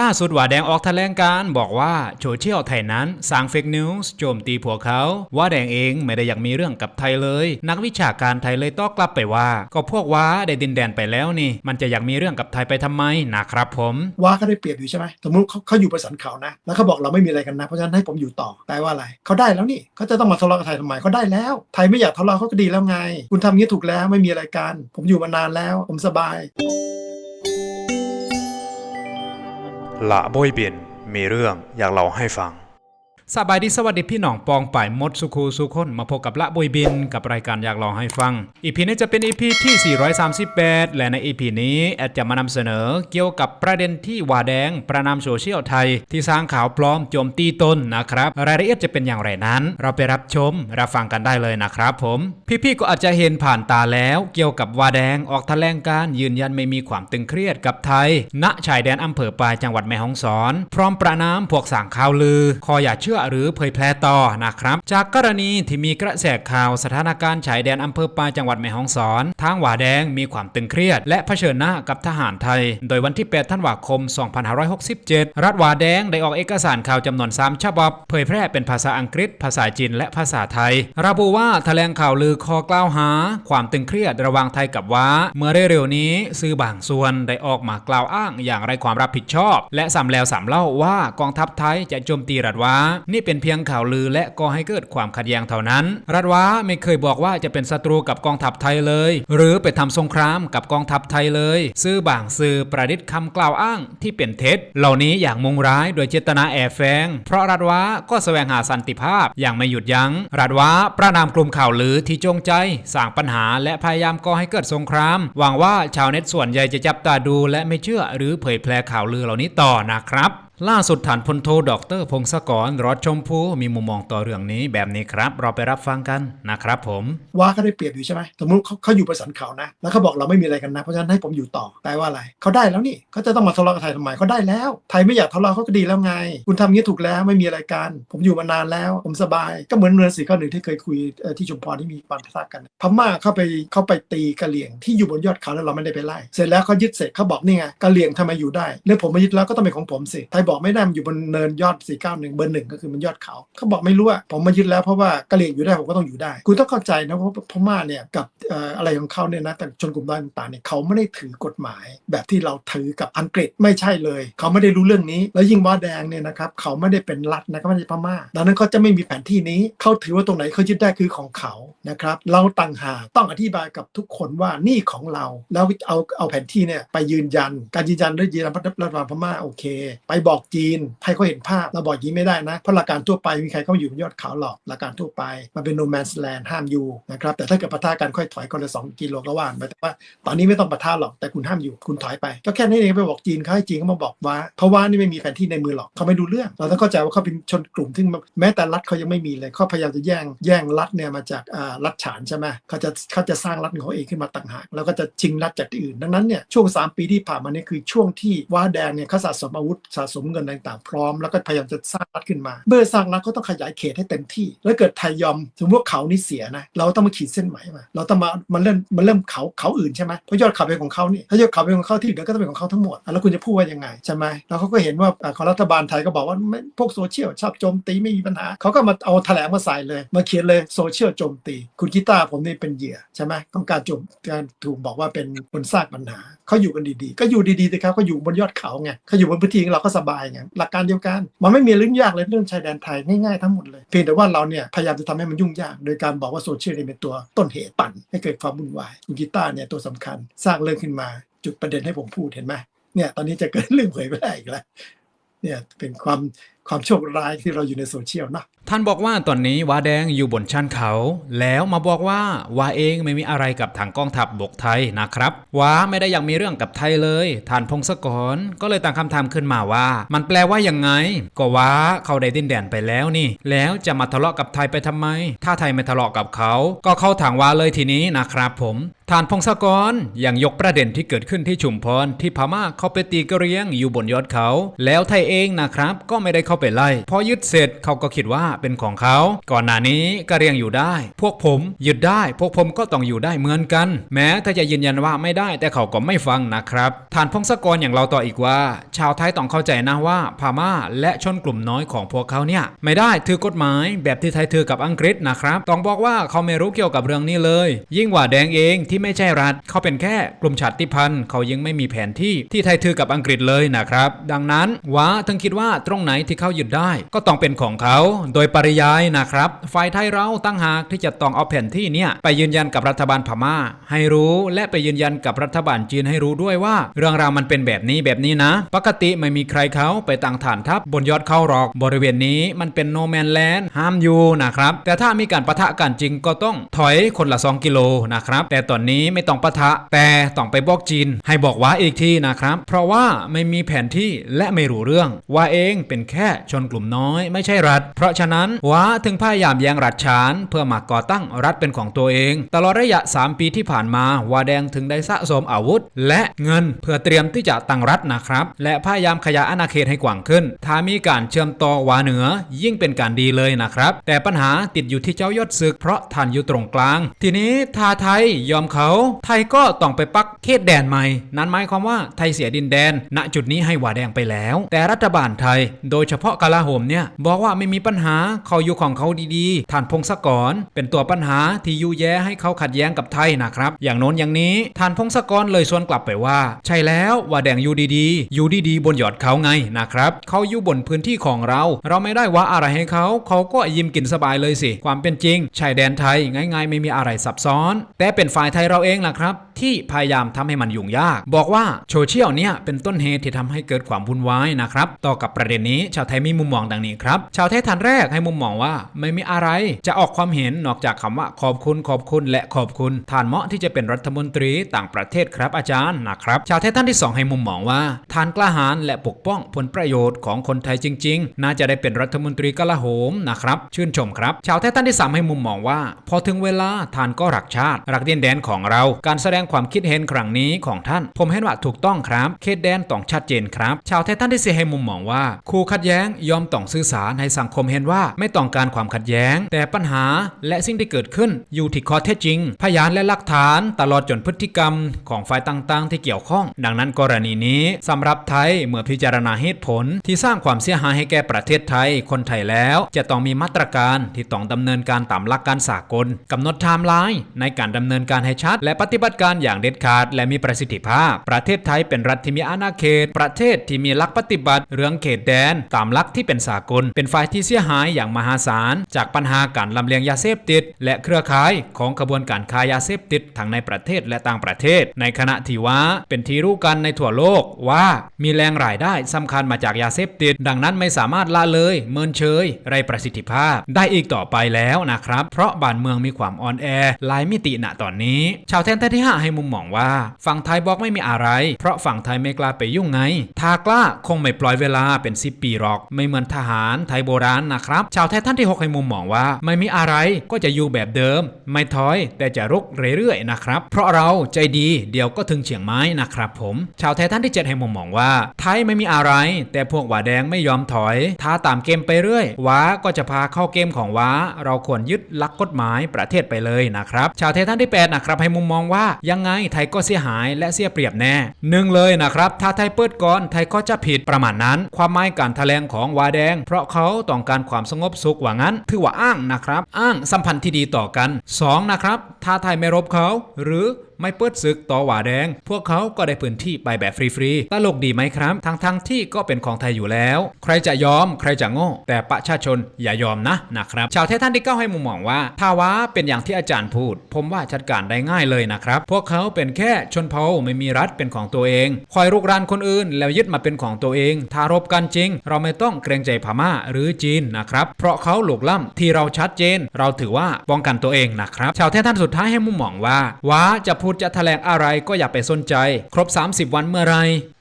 ล่าสุดว่าแดงออกแถลงการ์บอกว่าโซเชียลไทยนั้นสร้างเฟกนิวส์โจมตีพวเขาว่าแดงเองไม่ได้อยากมีเรื่องกับไทยเลย นักวิชาการไทยเลยต้อกลับไปว่า ก็พวกว้าได้ดินแดนไปแล้วนี่ มันจะอยากมีเรื่องกับไทยไปทำไมนะครับผมว่าเขาได้เปรียบอยู่ใช่ไหมสมมติเขาเขาอยู่ประสันเขานะ แล้วเขาบอกเราไม่มีอะไรกันนะเพราะฉะนั้นให้ผมอยู่ต่อแปลว่าอะไรเขาได้แล้วนี่เขาจะต้องมาทะเลาะกับไทยทำไมเขาได้แล้ว ไทยไม่อยากทะเลาะเขาก็ดีแล้วไง คุณทำงี้ถูกแล้วไม่มีอะไรกัน ผมอยู่มานานแล้ว ผมสบาย ละโบยเบียนมีเรื่องอยากเล่าให้ฟัง สบายดีสวัสดีพี่น้องปองป่ายมดสุคูสุคนมาพบกับละบุยบินกับรายการอยากลองให้ฟังอีพีนี้จะเป็นอีพีที่ 438 และในอีพีนี้แอดจะมานำเสนอเกี่ยวกับประเด็นที่ว่าแดงประนามโซเชียลไทย ที่สร้างข่าวปลอมโจมตีตนนะครับ รายละเอียดจะเป็นอย่างไรนั้น เราไปรับชมรับฟังกันได้เลยนะครับผม พี่ๆก็อาจจะเห็นผ่านตาแล้วเกี่ยวกับว่าแดงออกแถลงการยืนยันไม่มีความตึงเครียดกับไทย ณชายแดนอำเภอปลายจังหวัดแม่ฮ่องสอน พร้อมประนามพวกสั่งข่าวลือคออย่าเชื่อหรือเผยแพร่ต่อนะครับ จากกรณีที่มีกระแสข่าวสถานการณ์ชายแดนอำเภอปาจังหวัดแม่ฮ่องสอน ทางหวาแดงมีความตึงเครียด และเผชิญหน้ากับทหารไทย โดยวันที่ 8 ธันวาคม 2567 รัฐหวาแดงได้ออกเอกสารข่าวจำนวน 3 ฉบับ เผยแพร่เป็นภาษาอังกฤษ ภาษาจีน และภาษาไทย ระบุว่าแถลงข่าวลือคอกล่าวหา ความตึงเครียดระหว่างไทยกับว้า เมื่อเร็วๆนี้สื่อบางส่วนได้ออกมากล่าวอ้างอย่างไรความรับผิดชอบ และสำแล้วสำเล่าว่ากองทัพไทยจะโจมตีรัฐว้านี่เป็นเพียงข่าวลือและก่อให้เกิดความขัดแย้งเท่านั้น รัฐว้าไม่เคยบอกว่าจะเป็นศัตรูกับกองทัพไทยเลย หรือไปทำสงครามกับกองทัพไทยเลย ซื่อบางสื่อประดิษฐ์คำกล่าวอ้างที่เป็นเท็จ เหล่านี้อย่างมุ่งร้ายโดยเจตนาแอบแฝงเพราะรัฐว้าก็แสวงหาสันติภาพอย่างไม่หยุดยัง้ง รัฐว้าประนามกลุ่มข่าวลือที่จงใจสร้างปัญหาและพยายามก่อให้เกิดสงคราม หวังว่าชาวเน็ตส่วนใหญ่จะจับตาดูและไม่เชื่อหรือเผยแพร่ข่าวลือเหล่านี้ต่อนะครับ ล่าสุดฐานพลโทดอกเตอร์พงศกรรอดชมพูมีมุมมองต่อเรื่องนี้แบบนี้ครับ เราไปรับฟังกันนะครับผม ว่าเขาได้เปรียบอยู่ใช่ไหมสมมติเขาเขาอยู่ประสันเขานะ แล้วเขาบอกเราไม่มีอะไรกันนะ เพราะฉะนั้นให้ผมอยู่ต่อแปลว่าอะไรเขาได้แล้วนี่เขาจะต้องมาทะเลาะกับไทยทำไมเขาได้แล้ว ไทยไม่อยากทะเลาะเขาก็ดีแล้วไง คุณทำงี้ถูกแล้วไม่มีอะไรกัน ผมอยู่มานานแล้ว ผมสบาย ก็เหมือนเมืองสี่ข้อหนึ่งที่เคยคุยที่ชุมพรที่มีความปะทะกัน พม่าเข้าไปเข้าไปตีกะเหลี่ยงที่อยู่บนยอดเขาแล้วเราไม่ได้ไปไล่เสร็จแล้วเขายึดเสร็จเขาบอกนี่ไงกะเหลี่ยงทำไมอยู่ได้เรื่องผมมายึดแล้วก็ต้องเป็นของผมสิไทยบอกไม่ได้มันอยู่บนเนินยอด 491 เบอร์หนึ่งก็คือมันยอดเขาเขาบอกไม่รู้อะผมมายึดแล้วเพราะว่ากะเหลี่ยงอยู่ได้ผมก็ต้องอยู่ได้คุณต้องเข้าใจนะเพราะพม่าเนี่ยกับอะไรของเขาเนี่ยนะแต่ชนกลุ่มน้อยต่างๆเนี่ยเขาไม่ได้ถือกฎหมาย แบบที่เราถือกับอังกฤษไม่ใช่เลย เขาไม่ได้รู้เรื่องนี้ แล้วยิ่งว่าแดงเนี่ยนะครับเขาไม่ได้เป็นรัฐนะเขาไม่ใช่พม่าดังนั้นเขาจะไม่มีแผนที่นี้เขาถือว่าตรงไหนเขายึดได้คือของเขานะครับเราต่างหากต้องอธิบายกับทุกคนว่านี่ของเราแล้วเอาเอาแผนที่เนี่ยไปยืนยันการยืนยันด้วยยืนยันรัฐบาลพม่าโอเค ไปบอกจีนให้เขาเห็นภาพเราบอกอยางนี้ไม่ได้นะเพราะหลักการทั่วไปมีใครเข้ามาอยู่บนยอดเขาหรอกหลักการทั่วไป มันเป็น no man's land ห้ามอยู่นะครับแต่ถ้าเกิดปะทะกันค่อยถอยคนละสองกิโลก็ว่าไปแต่ว่าตอนนี้ไม่ต้องปะทะหรอกแต่คุณห้ามอยู่คุณถอยไปก็แค่นี้เองไปบอกจีนเขาให้จีนเขามาบอกว่า เพราะว่านี่ไม่มีแผนที่ในมือหรอกเขาไม่ดูเรื่อง เราต้องเข้าใจว่าเขาเป็นชนกลุ่มที่แม้แต่รัฐเขายังไม่มีเลยเขาพยายามจะแย่งแย่งรัฐเนี่ยมาจากรัฐฉานใช่ไหมเขาจะเขาจะสร้างรัฐของเขาเองขึ้นมาต่างหากแล้วก็จะชิงรัฐจากที่อื่น ดังนั้นเนี่ยช่วง 3 ปีที่ผ่านมาเนี่ยคือช่วงที่ว้าแดงเนี่ยเขาสะสมอาวุธสะสมเงินต่างๆพร้อมแล้วก็พยายามจะสร้างรัฐขึ้นมา เมื่อสร้างรัฐก็ต้องขยายเขตให้เต็มที่ แล้วเกิดไทยยอมสมมติว่าเขานี่เสียนะเราต้องมาขีดเส้นใหม่มาเราต้องมามันเริ่มมันเริ่มเขาเขาอื่นใช่ไหมเพราะยอดเขาเป็นของเขานี่ถ้ายอดเขาเป็นของเขาที่เหลือก็ต้องเป็นของเขาทั้งหมดแล้วคุณจะพูดว่ายังไงใช่ไหมแล้วเขาก็เห็นว่าของรัฐบาลไทยก็บอกว่าพวกโซเชียลชอบโจมตีไม่มีปัญหาเขาก็มาเอาแถลงมาใส่เลย มาเขียนเลยโซเชียลโจมตี คุณกีตาร์ผมนี่เป็นเหยื่อใช่ไหมต้องการโจมการถูกบอกว่าเป็นคนสร้างปัญหาเขาอยู่กันดีๆ ก็อยู่ดีๆสิครับก็อยู่บนยอดเขาไงเขาอยู่บนพื้นที่ของเราก็สบายไงหลักการเดียวกัน มันไม่มีเรื่องยากเลยเรื่องชายแดนไทยง่ายๆทั้งหมดเลยเพียงแต่ว่าเราเนี่ยพยายามจะทำให้มันยุ่งยาก โดยการบอกว่าโซเชียลเนี่ยเป็นตัวต้นเหตุปั่นให้เกิดความวุ่นวายคุณกีตาร์เนี่ยตัวสำคัญสร้างเรื่องขึ้นมาจุดประเด็นให้ผมพูดเห็นไหมเนี่ยตอนนี้จะเกิดเรื่องเผยแพร่อีกแล้วเนี่ยเป็นความ ความโชคร้ายที่เราอยู่ในโซเชียลนะท่านบอกว่าตอนนี้วาแดงอยู่บนชั้นเขา แล้วมาบอกว่าวาเองไม่มีอะไรกับทางกองทัพบบกไทยนะครับวาไม่ได้อยากมีเรื่องกับไทยเลย ท่านพงศกรก็เลยตั้งคำถามขึ้นมาว่า มันแปลว่ายังไง ก็วาเขาได้ดินแดนไปแล้วนี่ แล้วจะมาทะเลาะกับไทยไปทำไม ถ้าไทยไม่ทะเลาะกับเขา ก็เข้าทางวาเลยทีนี้นะครับผมท่านพงศกรยังยกประเด็นที่เกิดขึ้นที่ชุมพรที่พม่าเขาไปตีกระเรียงอยู่บนยอดเขา แล้วไทยเองนะครับ ก็ไม่ได้เข้าาไปไล่พอยึดเสร็จเขาก็คิดว่าเป็นของเขา ก่อนหน้านี้กะเรียงอยู่ได้ พวกผมยึดได้ พวกผมก็ต้องอยู่ได้เหมือนกัน แม้ถ้าจะยืนยันว่าไม่ได้ แต่เขาก็ไม่ฟังนะครับฐานพงศกรอย่างเราต่ออีกว่า ชาวไทยต้องเข้าใจนะว่าพม่าและชนกลุ่มน้อยของพวกเขาเนี่ย ไม่ได้ถือกฎหมายแบบที่ไทยถือกับอังกฤษนะครับต้องบอกว่าเขาไม่รู้เกี่ยวกับเรื่องนี้เลย ยิ่งกว่าแดงเองที่ไม่ใช่รัฐ เขาเป็นแค่กลุ่มชาติพันธุ์ เขายังไม่มีแผนที่ที่ไทยถือกับอังกฤษเลยนะครับ ดังนั้นว้าถึงคิดว่าตรงไหนที่เขายึดได้ ก็ต้องเป็นของเขา โดยปริยายนะครับ ฝ่ายไทยเราตั้งหากที่จะต้องเอาแผนที่เนี่ยไปยืนยันกับรัฐบาลพม่า ให้รู้และไปยืนยันกับรัฐบาลจีนให้รู้ด้วยว่า เรื่องราวมันเป็นแบบนี้แบบนี้นะ ปกติไม่มีใครเขาไปตั้งฐานทัพบนยอดเขาหรอก บริเวณนี้มันเป็นโนแมนแลนด์ห้ามอยู่นะครับ แต่ถ้ามีการประทะกันจริงก็ต้องถอยคนละ 2 กิโลนะครับ แต่ตอนนี้ไม่ต้องประทะ แต่ต้องไปบอกจีน ให้บอกว่าอีกทีนะครับ เพราะว่าไม่มีแผนที่และไม่รู้เรื่อง ว่าเองเป็นแค่ชนกลุ่มน้อย ไม่ใช่รัฐ เพราะฉะนั้นว้าถึงพยายามแย่งรัฐฉาน เพื่อมาก่อตั้งรัฐเป็นของตัวเอง ตลอดระยะ 3 ปีที่ผ่านมาวาแดงถึงได้สะสมอาวุธ และเงินเพื่อเตรียมที่จะตั้งรัฐนะครับ และพยายามขยายอาณาเขตให้กว้างขึ้น ถ้ามีการเชื่อมต่อวาเหนือยิ่งเป็นการดีเลยนะครับ แต่ปัญหาติดอยู่ที่เจ้ายศศึก เพราะท่านอยู่ตรงกลาง ทีนี้ถ้าไทยยอมเขา ไทยก็ต้องไปปัก เขตแดนใหม่ นั่นหมายความว่าไทยเสียดินแดน ณจุดนี้ให้วาแดงไปแล้ว แต่รัฐบาลไทย โดยเฉพาะกลาโหมเนี่ยบอกว่าไม่มีปัญหาเขาอยู่ของเขาดีๆท่านพงศกร เป็นตัวปัญหาที่ยุแย้ให้เขาขัดแย้งกับไทยนะครับ อย่างโน้นอย่างนี้ท่านพงศกรเลยสวนกลับไปว่า ใช่แล้วว่าแดงอยู่ดีๆอยู่ดีๆบนยอดเขาไงนะครับเขาอยู่บนพื้นที่ของเรา เราไม่ได้ว่าอะไรให้เขาเขาก็ยิ้มกินสบายเลยสิ ความเป็นจริงชายแดนไทยง่าย ๆ ไม่มีอะไรซับซ้อน แต่เป็นฝ่ายไทยเราเองล่ะครับ ที่พยายามทำให้มันยุ่งยาก บอกว่าโซเชียลเนี่ยเป็นต้นเหตุที่ทำให้เกิดความวุ่นวายนะครับ ต่อกับประเด็นนี้ชาวไทยมีมุมมองดังนี้ครับ ชาวไทยท่านแรกให้มุมมองว่าไม่มีอะไรจะออกความเห็นนอกจากคำว่าขอบคุณขอบคุณและขอบคุณท่านเหมาะที่จะเป็นรัฐมนตรีต่างประเทศครับอาจารย์นะครับ ชาวไทยท่านที่สองให้มุมมองว่าท่านกล้าหาญและปกป้องผลประโยชน์ของคนไทยจริง ๆ น่าจะได้เป็นรัฐมนตรีกลาโหมนะครับ ชื่นชมครับ ชาวไทยท่านที่สามให้มุมมองว่า พอถึงเวลาท่านก็รักชาติ รักดินแดนของเรา การแสดงความคิดเห็นครั้งนี้ของท่าน ผมเห็นว่าถูกต้องครับ เขตแดนต้องชัดเจนครับ ชาวไทยท่านที่สี่ให้มุมมองว่า คู่ขัดแย้งยอมต้องสื่อสารให้สังคมเห็นว่าไม่ต้องการความขัดแย้ง แต่ปัญหาและสิ่งที่เกิดขึ้นอยู่ที่ข้อเท็จจริง พยานและหลักฐานตลอดจนพฤติกรรมของฝ่ายต่างๆ ที่เกี่ยวข้อง ดังนั้นกรณีนี้สำหรับไทยเมื่อพิจารณาเหตุผล ที่สร้างความเสียหายให้แก่ประเทศไทย คนไทยแล้ว จะต้องมีมาตรการที่ต้องดำเนินการตามหลักการสากลกำหนดไทม์ไลน์ในการดำเนินการให้ชัด และปฏิบัติการอย่างเด็ดขาดและมีประสิทธิภาพ ประเทศไทยเป็นรัฐที่มีอาณาเขต ประเทศที่มีหลักปฏิบัติ เรื่องเขตแดน ตามหลักที่เป็นสากล เป็นฝ่ายที่เสียหายอย่างมหาศาล จากปัญหาการลำเลียงยาเสพติด และเครือข่ายของขบวนการค้ายาเสพติดทั้งในประเทศและต่างประเทศ ในขณะที่ว่าเป็นที่รู้กันในทั่วโลกว่ามีแรงรายได้สำคัญมาจากยาเสพติด ดังนั้นไม่สามารถละเลยเมินเฉยไรประสิทธิภาพ ได้อีกต่อไปแล้วนะครับ เพราะบ้านเมืองมีความอ่อนแอหลายมิติณตอนนี้ ชาวแทนที่ห้าให้มุมมองว่าฝั่งไทยบอกไม่มีอะไร เพราะฝั่งไทยไม่กล้าไปยุ่งไงถ้ากล้าคงไม่ปล่อยเวลาเป็น10ปีหรอก ไม่เหมือนทหารไทยโบราณนะครับ ชาวไทยท่านที่หกให้มุมมองว่า ไม่มีอะไรก็จะอยู่แบบเดิม ไม่ถอยแต่จะรุกเรื่อยๆนะครับ เพราะเราใจดีเดี๋ยวก็ถึงเฉียงไม้นะครับผม ชาวไทยท่านที่เจ็ดให้มุมมองว่า ไทยไม่มีอะไร แต่พวกหวาแดงไม่ยอมถอยถ้าตามเกมไปเรื่อยว้าก็จะพาเข้าเกมของว้า เราควรยึดหลักกฎหมายประเทศไปเลยนะครับ ชาวไทยท่านที่แปดนะครับให้มุมมองว่ายังไงไทยก็เสียหายและเสียเปรียบแน่หนึ่งเลยนะครับ ถ้าไทยเปิดก่อนไทยก็จะผิดประมาณนั้น ความหมายการแถลงของวาแดง เพราะเขาต้องการความสงบสุขว่างั้น ถือว่าอ้างนะครับ อ้างสัมพันธ์ที่ดีต่อกันสองนะครับ ถ้าไทยไม่รบเขาหรือ ไม่เปิดศึกต่อหวาแดง พวกเขาก็ได้พื้นที่ไปแบบฟรีๆตลกดีไหมครับทั้งๆทที่ก็เป็นของไทยอยู่แล้ว ใครจะยอมใครจะโง่ แต่ประชาชนอย่ายอมนะนะครับชาวไทยท่านที่เก้าให้มุมมองว่าถ้าว่าเป็นอย่างที่อาจารย์พูด ผมว่าจัดการได้ง่ายเลยนะครับ พวกเขาเป็นแค่ชนเผ่าไม่มีรัฐเป็นของตัวเอง คอยรุกรานคนอื่น แล้วยึดมาเป็นของตัวเองถ้ารบกันจริง เราไม่ต้องเกรงใจพม่าหรือจีนนะครับเพราะเขาหลกล่ำที่เราชัดเจน เราถือว่าป้องกันตัวเองนะครับชาวไทยท่านสุดท้ายให้มุมมองว่าว่าจะพูดจะแถลงอะไรก็อย่าไปสนใจ ครบ 30 วันเมื่อไร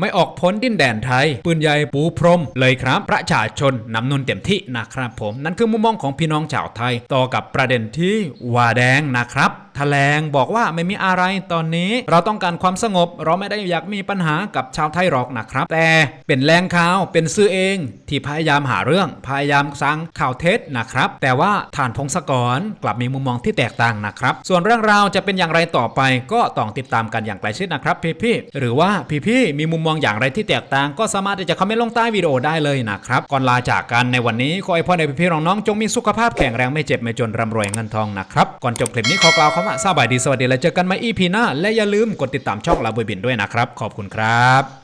ไม่ออกพ้นดินแดนไทย ปืนใหญ่ปูพรม เลยครับ ประชาชนนำนุนเต็มที่นะครับผม นั่นคือมุมมองของพี่น้องชาวไทย ต่อกับประเด็นที่ว่าแดงนะครับแถลงบอกว่าไม่มีอะไรตอนนี้ เราต้องการความสงบ เราไม่ได้อยากมีปัญหากับชาวไทยหรอกนะครับ แต่เป็นแรงข่าวเป็นสื่อเอง ที่พยายามหาเรื่องพยายามสร้างข่าวเท็จนะครับ แต่ว่าฐานพงศกรกลับมีมุมมองที่แตกต่างนะครับ ส่วนเรื่องราวจะเป็นอย่างไรต่อไปก็ต้องติดตามกันอย่างใกล้ชิดนะครับพี่ๆหรือว่าพี่ๆมีมุมมองอย่างไรที่แตกต่าง ก็สามารถที่จะคอมเมนต์ลงใต้วิดีโอได้เลยนะครับก่อนลาจากกันในวันนี้ขอให้พ่อในพี่ๆน้องๆจงมีสุขภาพแข็งแรงไม่เจ็บไม่จนร่ำรวยเงินทองนะครับก่อนจบคลิปนี้ขอกล่าวคำว่าสบายดีสวัสดีและเจอกันใหม่ EP หน้า และอย่าลืมกดติดตามช่องลาบุยบินด้วยนะครับ ขอบคุณครับ